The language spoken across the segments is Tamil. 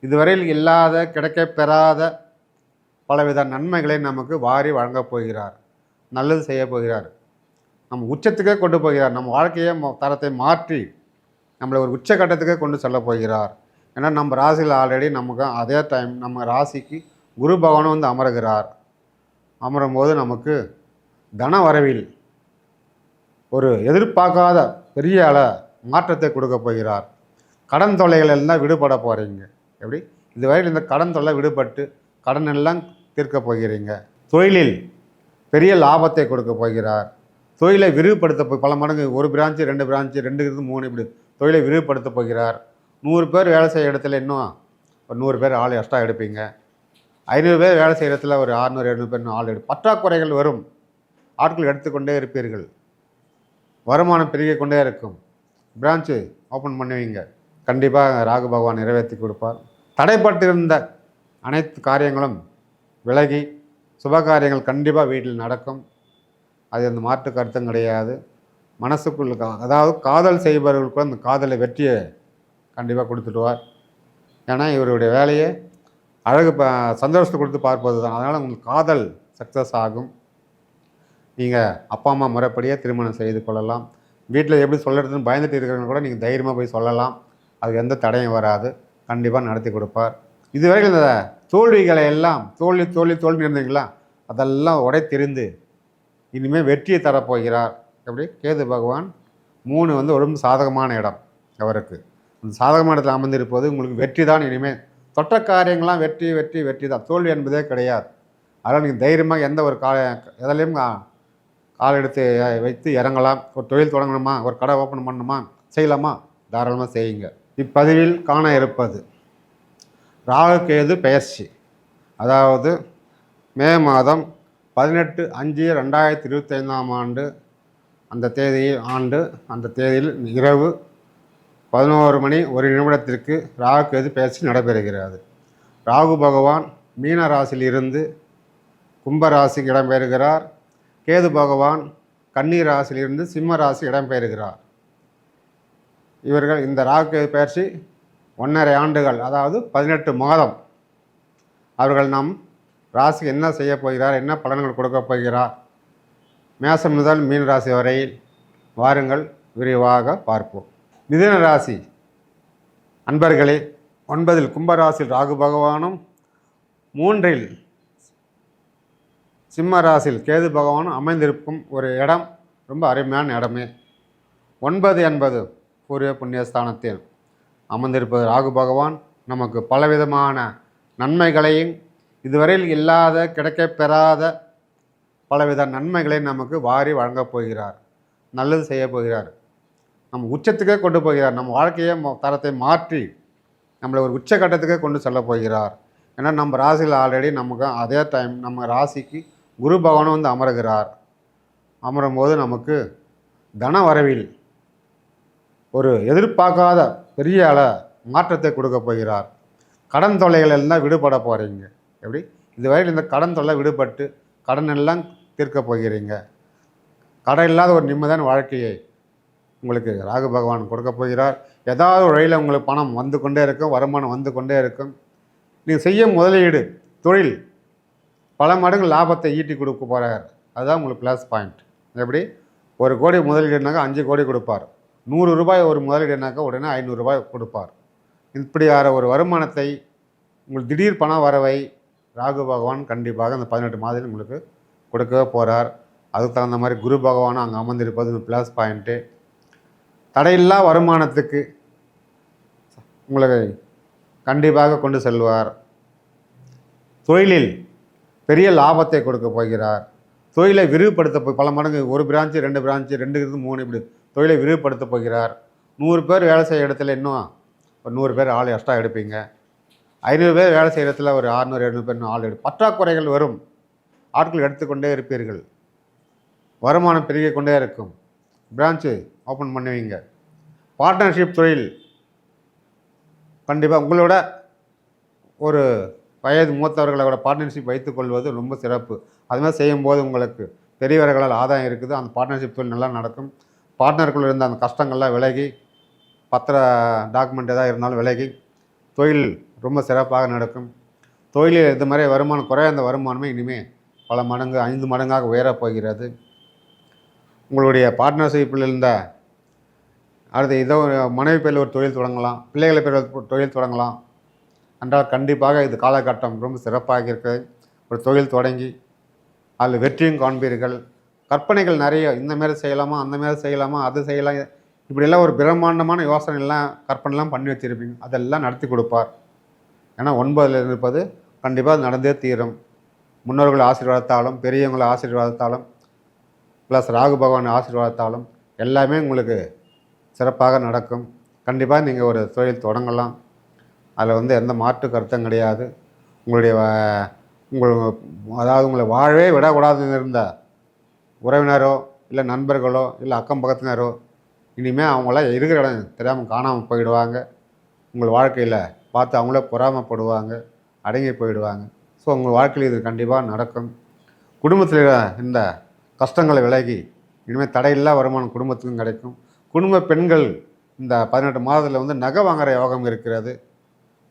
இதுவரையில் இல்லாத கிடைக்க பெறாத பலவித நன்மைகளை நமக்கு வாரி வழங்கப் போகிறார். நல்லது செய்ய போகிறார். நம்ம உச்சத்துக்கே கொண்டு போகிறார். நம்ம வாழ்க்கையை ம- தரத்தை மாற்றி நம்மளை ஒரு உச்சக்கட்டத்துக்கே கொண்டு செல்ல போகிறார். ஏன்னா நம்ம ராசியில் ஆல்ரெடி நமக்கு அதே டைம் நம்ம ராசிக்கு குரு பகவானும் வந்து அமருகிறார். அமரும் போது நமக்கு தன வரவில் ஒரு எதிர்பார்க்காத பெரிய அள மாற்றத்தை கொடுக்க போகிறார். கடன் தொல்லைகள் எல்லாம் விடுபட போகிறீங்க எப்படி? இதுவரையில் இந்த கடன் தொல்லை விடுபட்டு கடன் எல்லாம் தீர்க்க போகிறீங்க. தொழிலில் பெரிய லாபத்தை கொடுக்க போகிறார். தொழிலை விரிவுபடுத்த போய் பல மடங்கு ஒரு பிரான்ச்சு ரெண்டு பிரான்ச்சு ரெண்டு இருந்து மூணு இப்படி தொழிலை விரிவுபடுத்த போகிறார். நூறு பேர் வேலை செய்ய இடத்துல இன்னும் ஒரு நூறு பேர் ஆள் எக்ஸ்ட்ரா எடுப்பீங்க. ஐநூறு பேர் வேலை செய்கிற இடத்துல ஒரு அறுநூறு எழுநூறு பேர் ஆள் எடு பற்றாக்குறைகள் வரும். ஆட்கள் எடுத்துக்கொண்டே இருப்பீர்கள். வருமானம் பெருகிக் கொண்டே இருக்கும். பிரான்ச்சு ஓப்பன் பண்ணுவீங்க. கண்டிப்பாக ராகு பகவான் நிறைவேற்றி கொடுப்பார். தடைப்பட்டிருந்த அனைத்து காரியங்களும் விலகி சுப காரியங்கள் கண்டிப்பாக வீட்டில் நடக்கும். அது அந்த மாற்று கருத்தும் கிடையாது. மனசுக்குள்ள அதாவது காதல் செய்பவர்களுக்கு அந்த காதலை வெற்றியை கண்டிப்பாக கொடுத்துடுவார். ஏன்னா இவருடைய வேலையை அழகு ப சந்தோஷத்தை கொடுத்து பார்ப்பது தான் அதனால் உங்களுக்கு காதல் சக்ஸஸ் ஆகும். நீங்கள் அப்பா அம்மா முறைப்படியே திருமணம் செய்து கொள்ளலாம். வீட்டில் எப்படி சொல்கிறதுன்னு பயந்துட்டு இருக்கிறவங்க கூட நீங்கள் தைரியமாக போய் சொல்லலாம். அதுக்கு எந்த தடையும் வராது. கண்டிப்பாக நடத்தி கொடுப்பார். இதுவரைக்கும் இந்த தோல்விகளை எல்லாம் தோல்வி தோல்வி தோல்வி இருந்தீங்களா? அதெல்லாம் உடை தெரிந்து இனிமேல் வெற்றியை தரப்போகிறார். எப்படி? கேது பகவான் மூணு வந்து உடம்பு சாதகமான இடம் அவருக்கு. அந்த சாதகமான இடத்துல அமர்ந்திருப்பது உங்களுக்கு வெற்றி தான் இனிமேல் தொட்ட காரியங்கள்லாம் வெற்றி வெற்றி வெற்றி தான் தோல்வி என்பதே கிடையாது. அதனால் நீங்கள் தைரியமாக எந்த ஒரு கா எதுலேயும் கால் எடுத்து வைத்து இறங்கலாம். ஒரு தொழில் தொடங்கணுமா? ஒரு கடை ஓப்பன் பண்ணணுமா? செய்யலாமா? தாராளமாக செய்யுங்க. இப்பதிவில் காண இருப்பது. ராகு கேது பெயர்ச்சி. அதாவது மே மாதம் பதினெட்டு அஞ்சு ரெண்டாயிரத்தி இருபத்தைந்தாம் ஆண்டு அந்த தேதியை ஆண்டு அந்த தேதியில் இரவு பதினோரு மணி ஒரு நிமிடத்திற்கு ராகு கேது பெயர்ச்சி நடைபெறுகிறது. ராகு பகவான் மீன ராசியிலிருந்து கும்பராசிக்கு இடம்பெறுகிறார் கேது பகவான் கன்னி ராசியிலிருந்து சிம்ம ராசி இடம்பெறுகிறார் இவர்கள் இந்த ராகு பயிற்சி ஒன்றரை ஆண்டுகள் அதாவது பதினெட்டு மாதம். அவர்கள் நம் ராசிக்கு என்ன செய்ய போகிறார் என்ன பலன்கள் கொடுக்க போகிறார்? மேசம் முதல் மீன் ராசி வரையில் வாருங்கள் விரிவாக பார்ப்போம். மிதுன ராசி. அன்பர்களே ஒன்பதில் கும்பராசியில் ராகு பகவானும் மூன்றில் சிம்ம ராசியில் கேது பகவானும் அமைந்திருக்கும் ஒரு இடம் ரொம்ப அருமையான இடமே. ஒன்பது என்பது பூர்வ புண்ணியஸ்தானத்தில் அமர்ந்திருப்பது ராகு பகவான். நமக்கு பலவிதமான நன்மைகளையும் இதுவரையில் இல்லாத கிடைக்கப் பெறாத பலவித நன்மைகளை நமக்கு வாரி வழங்கப் போகிறார். நல்லது செய்ய போகிறார். நம்ம உச்சத்துக்கே கொண்டு போகிறார். நம்ம வாழ்க்கையை ம- தரத்தை மாற்றி நம்மளை ஒரு உச்சக்கட்டத்துக்கே கொண்டு செல்ல போகிறார். ஏன்னா நம்ம ராசியில் ஆல்ரெடி நமக்கு அதே டைம் நம்ம ராசிக்கு குரு பகவானும் வந்து அமருகிறார். அமரும் போது நமக்கு தன வரவில் ஒரு எதிர்பார்க்காத பெரிய அள மாற்றத்தை கொடுக்க போகிறார். கடன் தொல்லைகள் எல்லாம் விடுபட போகிறீங்க எப்படி? இதுவரையில் இந்த கடன் தொல்லை விடுபட்டு கடன் எல்லாம் தீர்க்க போகிறீங்க. கடன் இல்லாத ஒரு நிம்மதியான வாழ்க்கையை உங்களுக்கு ராகு பகவான் கொடுக்க போகிறார். ஏதாவது ஒரு வழியில் உங்களுக்கு பணம் வந்து கொண்டே இருக்கும் வருமானம் வந்து கொண்டே இருக்கும். நீங்கள் செய்யும் முதலீடு தொழில் பல மடங்கு லாபத்தை ஈட்டி கொடுக்க போகிறார் அதுதான் உங்களுக்கு ப்ளஸ் பாயிண்ட் எப்படி? ஒரு கோடி முதலீடுனாக்கா அஞ்சு கோடி கொடுப்பார். நூறு ரூபாய் ஒரு முதலீடுனாக்கா உடனே ஐநூறு ரூபாய் கொடுப்பார். இப்படியான ஒரு வருமானத்தை உங்களுக்கு திடீர் பண வரவை ராகு பகவான் கண்டிப்பாக அந்த பதினெட்டு மாதத்தில் உங்களுக்கு கொடுக்கவே போகிறார் அதுக்கு தகுந்த மாதிரி குரு பகவானும் அங்கே அமர்ந்திருப்பது ப்ளஸ் பாயிண்ட்டு தடையில்லா வருமானத்துக்கு உங்களுக்கு கண்டிப்பாக கொண்டு செல்வார். தொழிலில் பெரிய லாபத்தை கொடுக்க போகிறார். தொழிலை விரிவுபடுத்த போய் பல மடங்கு ஒரு பிரான்ச்சு ரெண்டு பிரான்ச்சு ரெண்டு இருந்து மூணு இப்படி தொழிலை விரிவுபடுத்த போகிறார். நூறு பேர் வேலை செய்கிற இடத்துல இன்னும் ஒரு நூறு பேர் ஆள் எக்ஸ்ட்ரா எடுப்பீங்க. ஐநூறு பேர் வேலை செய்கிற இடத்துல ஒரு அறுநூறு எழுநூறு பேர் ஆள் எடு பற்றாக்குறைகள் வரும். ஆட்கள் எடுத்துக்கொண்டே இருப்பீர்கள். வருமானம் பெருகிக் கொண்டே இருக்கும். பிரான்ச்சு ஓப்பன் பண்ணுவீங்க. பார்ட்னர்ஷிப் தொழில் கண்டிப்பாக உங்களோட ஒரு வயது மூத்தவர்களோட பார்ட்னர்ஷிப் வைத்துக்கொள்வது ரொம்ப சிறப்பு. அது மாதிரி செய்யும்போது உங்களுக்கு பெரியவர்களால் ஆதாயம் இருக்குது. அந்த பார்ட்னர்ஷிப் தொழில் நல்லா நடக்கும். பார்ட்னருக்குள்ளே இருந்த அந்த கஷ்டங்கள்லாம் விலகி பத்திர டாக்குமெண்ட் எதாவது இருந்தாலும் விலகி தொழில் ரொம்ப சிறப்பாக நடக்கும். தொழிலில் இது மாதிரி வருமானம் குறைந்த வருமானமே இனிமேல் பல மடங்கு ஐந்து மடங்காக உயரப் போகிறது. உங்களுடைய பார்ட்னர்ஷிப்பில் இருந்த அடுத்து ஏதோ ஒரு மனைவி பேரில் ஒரு தொழில் தொடங்கலாம் பிள்ளைகளை பேரில் தொழில் தொடங்கலாம். என்றால் கண்டிப்பாக இது காலகட்டம் ரொம்ப சிறப்பாக இருக்குது. ஒரு தொழில் தொடங்கி அதில் வெற்றியும் காண்பீர்கள். கற்பனைகள் நிறைய இந்த மாரி செய்யலாமா அந்த மாரி செய்யலாமா அது செய்யலாம். இப்படியெல்லாம் ஒரு பிரம்மாண்டமான யோசனைலாம் கற்பனைலாம் பண்ணி வச்சுருப்பீங்க. அதெல்லாம் நடத்தி கொடுப்பார். ஏன்னா ஒன்பதில் இருப்பது கண்டிப்பாக நடந்தே தீரும். முன்னோர்கள் ஆசீர்வாதத்தாலும் பெரியவங்கள ஆசீர்வாதத்தாலும் ப்ளஸ் ராகு பகவான் ஆசீர்வாதத்தாலும் எல்லாமே உங்களுக்கு சிறப்பாக நடக்கும். கண்டிப்பாக நீங்கள் ஒரு தொழில் தொடங்கலாம். அதில் வந்து எந்த மாற்று கருத்தும் கிடையாது. உங்களுடைய உங்கள் அதாவது உங்களை வாழவே விடக்கூடாதுன்னு இருந்தால் உறவினரோ இல்லை நண்பர்களோ இல்லை அக்கம் பக்கத்தினரோ இனிமேல் அவங்களாம் இருக்கிற இடம் தெரியாமல் காணாமல் போயிடுவாங்க. உங்கள் வாழ்க்கையில் பார்த்து அவங்களே பொறாமைப்படுவாங்க அடங்கி போயிடுவாங்க. ஸோ உங்கள் வாழ்க்கையில் இது கண்டிப்பாக நடக்கும். குடும்பத்தில் இந்த கஷ்டங்களை விலகி இனிமேல் தடையில்லா வருமானம் குடும்பத்துக்கும் கிடைக்கும். குடும்ப பெண்கள் இந்த பதினெட்டு மாதத்தில் வந்து நகை வாங்குகிற யோகம் இருக்கிறது.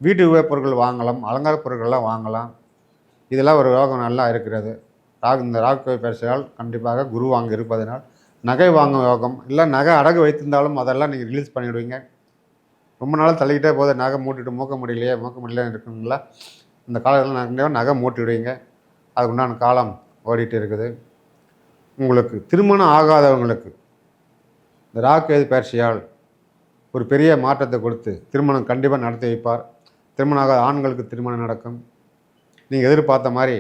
வீட்டு உபயோகப் பொருட்கள் வாங்கலாம் அலங்கார பொருட்கள்லாம் வாங்கலாம். இதெல்லாம் ஒரு யோகம் நல்லா இருக்கிறது. ராகு இந்த ராகு பரிசால் கண்டிப்பாக குரு வாங்க இருப்பதனால் நகை வாங்கும் யோகம். இல்லை நகை அடகு வைத்திருந்தாலும் அதெல்லாம் நீங்கள் ரிலீஸ் பண்ணிவிடுவீங்க ரொம்ப நாள் தள்ளிக்கிட்டே போதும் நகை மூட்டிட்டு மூக்க முடியலையே மூக்க முடியலையே இருக்குங்களா இந்த காலத்தில் கண்டிப்பாக நகை மூட்டிவிடுவீங்க அதுக்கு உண்டான காலம் ஓடிட்டு இருக்குது. உங்களுக்கு திருமணம் ஆகாதவங்களுக்கு இந்த ராக்கேது பயிற்சியால் ஒரு பெரிய மாற்றத்தை கொடுத்து திருமணம் கண்டிப்பாக நடத்தி வைப்பார். திருமணம் ஆகாத ஆண்களுக்கு திருமணம் நடக்கும். நீங்கள் எதிர்பார்த்த மாதிரி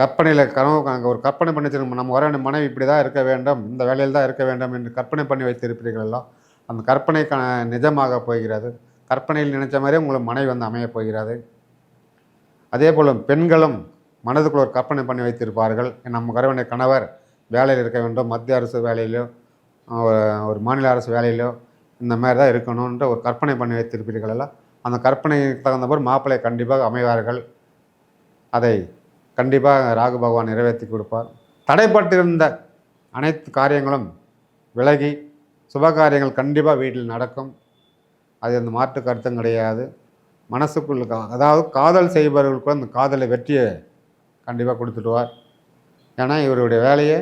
கற்பனையில் கனவு அங்கே ஒரு கற்பனை பண்ணி வச்சிருக்கோம் நம்ம வர மனைவி இப்படி தான் இருக்க வேண்டும் இந்த வேலையில் தான் இருக்க வேண்டும் என்று கற்பனை பண்ணி வைத்திருப்பீர்கள் எல்லாம். அந்த கற்பனை க நிஜமாக போகிறது. கற்பனையில் நினைச்ச மாதிரியே உங்களுக்கு மனைவி வந்து அமையப் போகிறது. அதே போல் பெண்களும் மனதுக்குள்ள ஒரு கற்பனை பண்ணி வைத்திருப்பார்கள். நம்ம கருவனை கணவர் வேலையில் இருக்க வேண்டும். மத்திய அரசு வேலையிலோ ஒரு மாநில அரசு வேலையிலோ இந்த மாதிரி தான் இருக்கணுன்ற ஒரு கற்பனை பண்ணி வைத்திருப்பீர்கள் எல்லாம். அந்த கற்பனைக்கு தகுந்தபோது மாப்பிள்ளை கண்டிப்பாக அமைவார்கள். அதை கண்டிப்பாக ராகு பகவான் நிறைவேற்றி கொடுப்பார். தடைப்பட்டிருந்த அனைத்து காரியங்களும் விலகி சுப காரியங்கள் கண்டிப்பாக வீட்டில் நடக்கும். அது அந்த மாற்று கருத்தும் கிடையாது. மனசுக்குள்ள அதாவது காதல் செய்பவர்களுக்கு அந்த காதலை வெற்றியை கண்டிப்பாக கொடுத்துடுவார் ஏன்னா இவருடைய வேலையை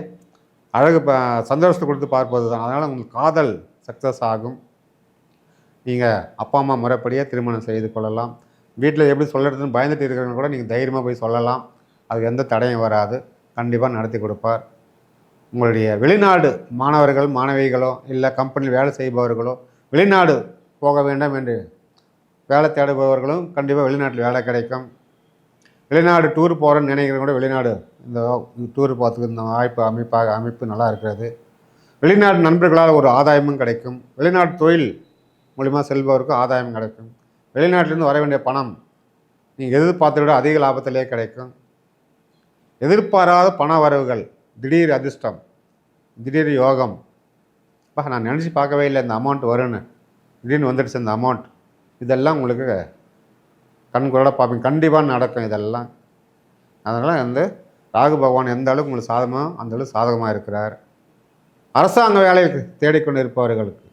அழகு ப சந்தோஷத்தை கொடுத்து பார்ப்பது தான் அதனால் உங்களுக்கு காதல் சக்ஸஸ் ஆகும். நீங்கள் அப்பா அம்மா முறைப்படியே திருமணம் செய்து கொள்ளலாம். வீட்டில் எப்படி சொல்கிறதுன்னு பயந்துட்டு இருக்கிறவங்க கூட நீங்கள் தைரியமாக போய் சொல்லலாம். அதுக்கு எந்த தடையும் வராது. கண்டிப்பாக நடத்தி கொடுப்பார். உங்களுடைய வெளிநாடு மாணவர்கள் மாணவிகளோ இல்லை கம்பெனியில் வேலை செய்பவர்களோ வெளிநாடு போக வேண்டாம் என்று வேலை தேடுபவர்களும் கண்டிப்பாக வெளிநாட்டில் வேலை கிடைக்கும். வெளிநாடு டூர் போகிறேன்னு நினைக்கிறவங்க கூட வெளிநாடு இந்த டூர் போகிறதுக்கு இந்த வாய்ப்பு அமைப்பாக அமைப்பு நல்லா இருக்கிறது. வெளிநாட்டு நண்பர்களால் ஒரு ஆதாயமும் கிடைக்கும். வெளிநாட்டு தொழில் மூலிமா செல்பவருக்கும் ஆதாயம் கிடைக்கும். வெளிநாட்டிலேருந்து வர வேண்டிய பணம் நீங்கள் எதிர்பார்த்த விட அதிக லாபத்திலே கிடைக்கும். எதிர்பாராத பண வரவுகள் திடீர் அதிர்ஷ்டம் திடீர் யோகம். அப்பா நான் நினச்சி பார்க்கவே இல்லை இந்த அமௌண்ட் வரும்னு. திடீர்னு வந்துடுச்சு இந்த அமௌண்ட் இதெல்லாம் உங்களுக்கு கண்கூட பார்ப்பீங்க. கண்டிப்பாக நடக்கும் இதெல்லாம். அதனால் வந்து ராகு பகவான் எந்த அளவுக்கு உங்களுக்கு சாதகமாக அந்த அளவுக்கு சாதகமாக இருக்கிறார். அரசாங்க வேலைக்கு தேடிக்கொண்டு இருப்பவர்களுக்கு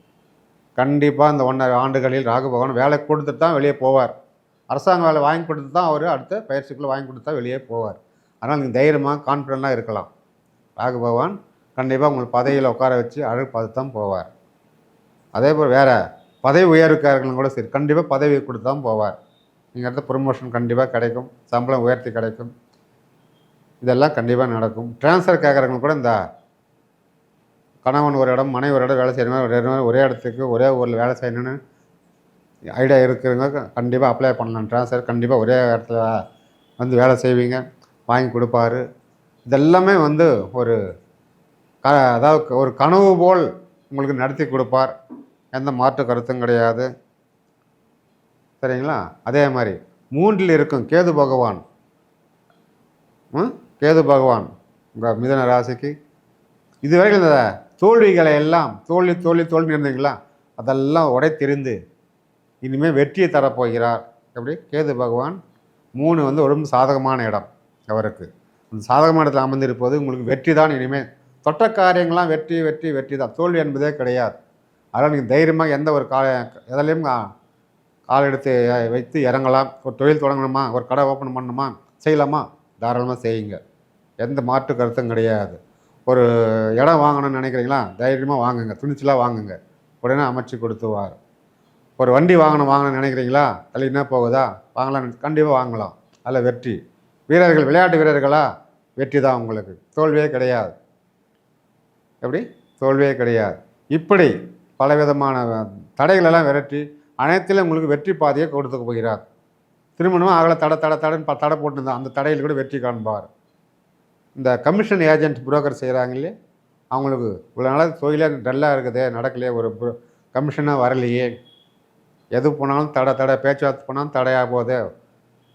கண்டிப்பாக இந்த ஒன்றரை ஆண்டுகளில் ராகு பகவான் வேலை கொடுத்துட்டு தான் வெளியே போவார். அரசாங்க வேலை வாங்கி கொடுத்து தான் அவர் அடுத்த பயிற்சிக்குள்ளே வாங்கி கொடுத்து தான் வெளியே போவார். அதனால் நீங்கள் தைரியமாக கான்ஃபிடண்ட்டாக இருக்கலாம். ராகு பகவான் கண்டிப்பாக உங்களுக்கு பதவியில் உட்கார வச்சு அழகு பார்த்து தான் போவார். அதே போல் வேறு பதவி உயர்வுக்காரர்களும் கூட சரி கண்டிப்பாக பதவி கொடுத்து தான் போவார். நீங்கள் அடுத்த ப்ரொமோஷன் கண்டிப்பாக கிடைக்கும் சம்பளம் உயர்த்தி கிடைக்கும். இதெல்லாம் கண்டிப்பாக நடக்கும். ட்ரான்ஸ்ஃபர் கேட்குறவங்க கூட இந்த கணவன் ஒரு இடம் மனைவி ஒரு இடம் வேலை செய்யணும் ஒரே இடம் ஒரே இடத்துக்கு ஒரே ஊரில் வேலை செய்யணும்னு ஐடியா இருக்கிறவங்க கண்டிப்பாக அப்ளை பண்ணலாம். ட்ரான்ஸ்ஃபர் கண்டிப்பாக ஒரே இடத்துல வந்து வேலை செய்வீங்க. வாங்கி கொடுப்பாரு. இதெல்லாமே வந்து ஒரு க அதாவது ஒரு கனவு போல் உங்களுக்கு நடத்தி கொடுப்பார். எந்த மாற்று கருத்தும் கிடையாது. சரிங்களா? அதே மாதிரி மூன்றில் இருக்கும் கேது பகவான். ம்? கேது பகவான் உங்கள் மிதன ராசிக்கு. இதுவரைக்கும் இந்த தோல்விகளை எல்லாம் தோல்வி தோல்வி தோல்வி இருந்தீங்களா? அதெல்லாம் உடை தெரிந்து இனிமேல் வெற்றியை தரப்போகிறார். எப்படி? கேது பகவான். மூணு வந்து ரொம்ப சாதகமான இடம். அவருக்கு அந்த சாதகமான இடத்துல அமர்ந்திருப்பது உங்களுக்கு வெற்றி தான் இனிமேல் தொட்ட காரியங்கள்லாம் வெற்றி வெற்றி வெற்றி தான் தோல்வி என்பதே கிடையாது. அதனால் நீங்கள் தைரியமாக எந்த ஒரு கா எதிலையும் கால் எடுத்து வைத்து இறங்கலாம். ஒரு தொழில் தொடங்கணுமா? ஒரு கடை ஓப்பன் பண்ணணுமா? செய்யலாமா? தாராளமாக செய்யுங்க. எந்த மாற்று கருத்தும் கிடையாது. ஒரு இடம் வாங்கணும்னு நினைக்கிறீங்களா? தைரியமாக வாங்குங்க. துணிச்சலாக வாங்குங்க. உடனே அமைச்சு கொடுத்துவார் ஒரு வண்டி வாங்கணும் வாங்கணும்னு நினைக்கிறீங்களா? தள்ளினா போகுதா? வாங்கலாம் கண்டிப்பாக வாங்கலாம். அதில் வெற்றி. வீரர்கள் விளையாட்டு வீரர்களா? வெற்றி தான் உங்களுக்கு. தோல்வியே கிடையாது. எப்படி? தோல்வியே கிடையாது. இப்படி பலவிதமான தடைகளெல்லாம் விரட்டி அனைத்திலும் உங்களுக்கு வெற்றி பாதையை கொடுத்து போகிறார். திருமணம் ஆகலை தடை தடை தடைன்னு ப- தடை போட்டுருந்தா அந்த தடையில் கூட வெற்றி காண்பார். இந்த கமிஷன் ஏஜென்ட் புரோக்கர் செய்கிறாங்களே அவங்களுக்கு இவ்வளோ நாளாக தொழிலே டல்லாக இருக்குதே நடக்கலையே ஒரு கமிஷனாக வரலையே. எது போனாலும் தடை தடை பேச்சுவார்த்தை போனாலும் தடையாக போகுது.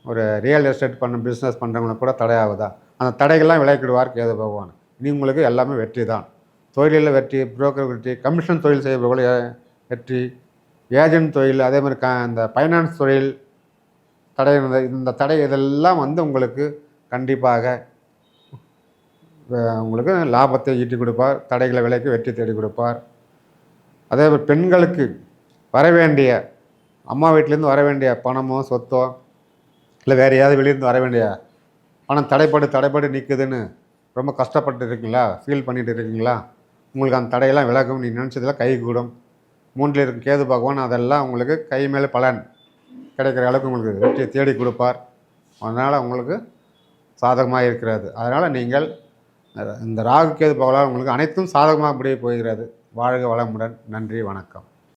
ஒரு ரியல் எஸ்டேட் பண்ண பிஸ்னஸ் பண்ணுறவங்களுக்கு கூட தடையாகுதா? அந்த தடைகள்லாம் விளைக்கிடுவார் கேது பகவான். இனி உங்களுக்கு எல்லாமே வெற்றி தான். தொழிலில் வெற்றி புரோக்கர் வெற்றி கமிஷன் தொழில் செய்பவர்கள் வெற்றி. ஏஜென்ட் தொழில் அதே மாதிரி க இந்த ஃபைனான்ஸ் தொழில் தடை இந்த- தடை இதெல்லாம் வந்து உங்களுக்கு கண்டிப்பாக உங்களுக்கு லாபத்தை ஈட்டி கொடுப்பார் தடைகளை விலைக்கு வெற்றி தேடி கொடுப்பார். அதே மாதிரி பெண்களுக்கு வர வேண்டிய அம்மா வீட்டிலேருந்து வர வேண்டிய பணமோ சொத்தோ இல்லை வேறு ஏதாவது வெளியிருந்து வர வேண்டிய பணம் தடைப்படு தடைப்படு நிற்குதுன்னு ரொம்ப கஷ்டப்பட்டு இருக்கீங்களா? ஃபீல் பண்ணிட்டு இருக்கீங்களா? உங்களுக்கு அந்த தடையெல்லாம் விலகும். நீ நினச்சதெல்லாம் கை கூடும். மூன்றில் இருக்கும் கேது பகவான் அதெல்லாம் உங்களுக்கு கை மேலே பலன் கிடைக்கிற அளவுக்கு உங்களுக்கு வெற்றியை தேடி கொடுப்பார். அதனால் உங்களுக்கு சாதகமாக இருக்கிறது. அதனால் நீங்கள் இந்த ராகு கேது பகவான் உங்களுக்கு அனைத்தும் சாதகமாக முடிய போகிறது. வாழ்க வளமுடன். நன்றி வணக்கம்.